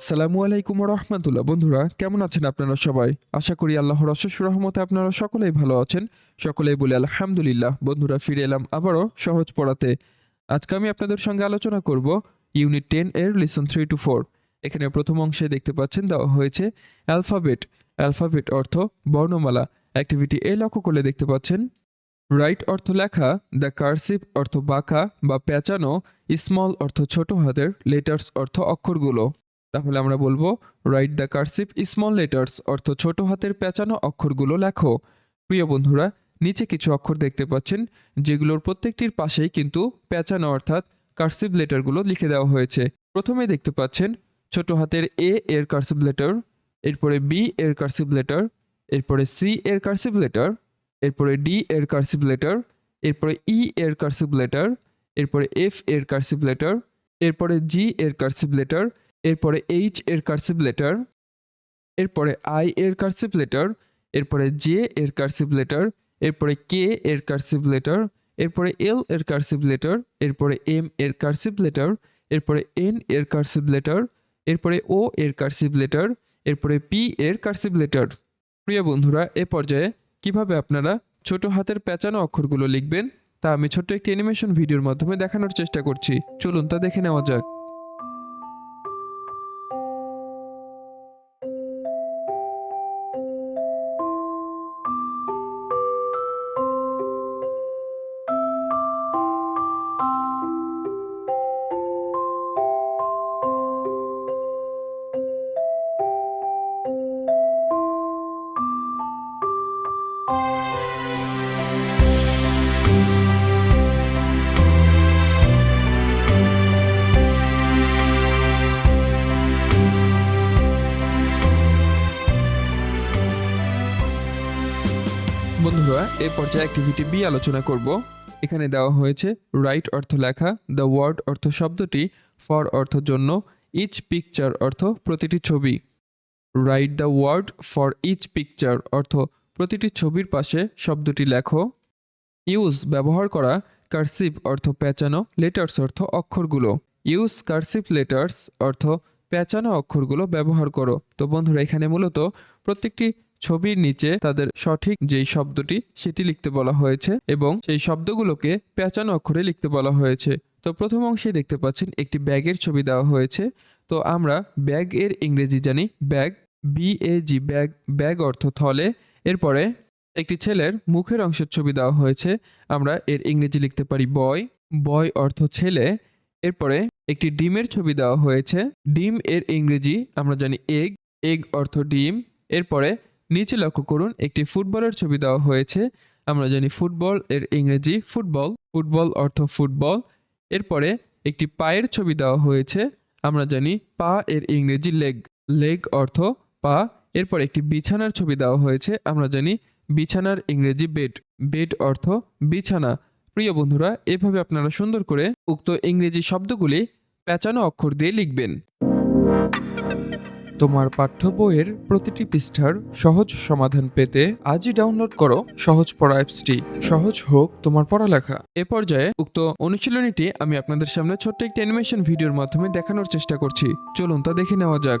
আসসালামু আলাইকুম রহমতুল্লাহ বন্ধুরা, কেমন আছেন আপনারা সবাই? আশা করি আল্লাহর অশেষ রহমতে আপনারা সকলেই ভালো আছেন। সকলেই বলে আলহামদুলিল্লাহ, বন্ধুরা ফিরে এলাম আবারও সহজ পড়াতে। আজকে আমি আপনাদের সঙ্গে আলোচনা করব ইউনিট টেন এর লিসন থ্রি টু ফোর। এখানে প্রথম অংশে দেখতে পাচ্ছেন দেওয়া হয়েছে অ্যালফাবেট। অ্যালফাবেট অর্থ বর্ণমালা। অ্যাক্টিভিটি এ লক্ষ্য করলে দেখতে পাচ্ছেন, রাইট অর্থ লেখা, দ্য কার্সিভ অর্থ বাঁকা বা পেঁচানো, স্মল অর্থ ছোট হাতের, লেটার্স অর্থ অক্ষরগুলো। তাহলে আমরা বলব write the cursive small letters অর্থ ছোট হাতের পেঁচানো অক্ষরগুলো লেখো। প্রিয় বন্ধুরা, নিচে কিছু অক্ষর দেখতে পাচ্ছেন, যেগুলোর প্রত্যেকটির পাশেই কিন্তু পেঁচানো অর্থাৎ কার্সিভ লেটারগুলো লিখে দেওয়া হয়েছে। প্রথমে দেখতে পাচ্ছেন, ছোট হাতের এ এর কার্সিভ লেটার এরপরে বি এর কার্সিভ লেটার এরপরে সি এর কার্সিভ লেটার এরপরে ডি এর কার্সিভ লেটার এরপরে ই এর কার্সিভ লেটার এরপরে এফ এর কার্সিভ লেটার এরপরে জি এর কার্সিভ লেটার এরপরে এইচ এর কার্সিভ লেটার এরপরে আই এর কার্সিভ লেটার এরপরে জে এর কার্সিভ লেটার এরপরে কে এর কার্সিভ লেটার এরপরে এল এর কার্সিভ লেটার এরপরে এম এর কার্সিভ লেটার এরপরে এন এর কার্সিভ লেটার এরপরে ও এর কার্সিভ লেটার এরপরে পি এর কার্সিভ লেটার প্রিয় বন্ধুরা, এ পর্যায়ে কীভাবে আপনারা ছোট হাতের পেঁচানো অক্ষরগুলো লিখবেন, তা আমি ছোট্ট একটি অ্যানিমেশন ভিডিওর মাধ্যমে দেখানোর চেষ্টা করছি। চলুন তা দেখে নেওয়া যাক। বন্ধুরা, এ পর্যায়ে অ্যাক্টিভিটি বি আলোচনা করব। এখানে দেওয়া হয়েছে রাইট অর্থ লেখা দ্য ওয়ার্ড অর্থ শব্দটি ফর অর্থ জন্য ইচ পিকচার অর্থ প্রতিটি ছবি। Write the word for each picture অর্থ প্রতিটি ছবির পাশে শব্দটি লেখো। ইউজ ব্যবহার করা কার্সিভ অর্থ পেঁচানো লেটার্স অর্থ অক্ষরগুলো। ইউজ কার্সিভ লেটার্স অর্থ পেঁচানো অক্ষরগুলো ব্যবহার করো। তো বন্ধুরা, এখানে মূলত প্রত্যেকটি ছবির নিচে তাদের সঠিক যেই শব্দটি সেটি লিখতে বলা হয়েছে এবং সেই শব্দগুলোকে পেঁচানো অক্ষরে লিখতে বলা হয়েছে। তো প্রথম অংশে দেখতে পাচ্ছেন একটি ব্যাগের ছবি দেওয়া হয়েছে। তো আমরা ব্যাগ এর ইংরেজি জানি, bag B A G bag bag অর্থ থলে এরপরে একটি ছেলের মুখের অংশের ছবি দেওয়া হয়েছে। আমরা এর ইংরেজি লিখতে পারি বয় বয় অর্থ ছেলে। এরপরে একটি ডিমের ছবি দেওয়া হয়েছে। ডিম এর ইংরেজি আমরা জানি এগ এগ অর্থ ডিম। এরপরে নিচে লক্ষ্য করুন, একটি ফুটবলের ছবি দেওয়া হয়েছে। আমরা জানি ফুটবল এর ইংরেজি ফুটবল। ফুটবল অর্থ ফুটবল। এরপরে একটি পায়ের ছবি দেওয়া হয়েছে। আমরা জানি পা এর ইংরেজি লেগ লেগ অর্থ পা। এরপর একটি বিছানার ছবি দেওয়া হয়েছে, আমরা জানি বিছানার ইংরেজি বেড। বেড অর্থ বিছানা। প্রিয় বন্ধুরা, এভাবে আপনারা সুন্দর করে উক্ত ইংরেজি শব্দগুলি পেঁচানো অক্ষর দিয়ে লিখবেন। তোমার পাঠ্য বইয়ের প্রতিটি পৃষ্ঠার সহজ সমাধান পেতে আজই ডাউনলোড করো সহজ পড়া অ্যাপসটি। সহজ হোক তোমার পড়ালেখা। এ পর্যায়ে উক্ত অনুশীলনীটি আমি আপনাদের সামনে ছোট্ট একটি অ্যানিমেশন ভিডিওর মাধ্যমে দেখানোর চেষ্টা করছি। চলুন তা দেখে নেওয়া যাক।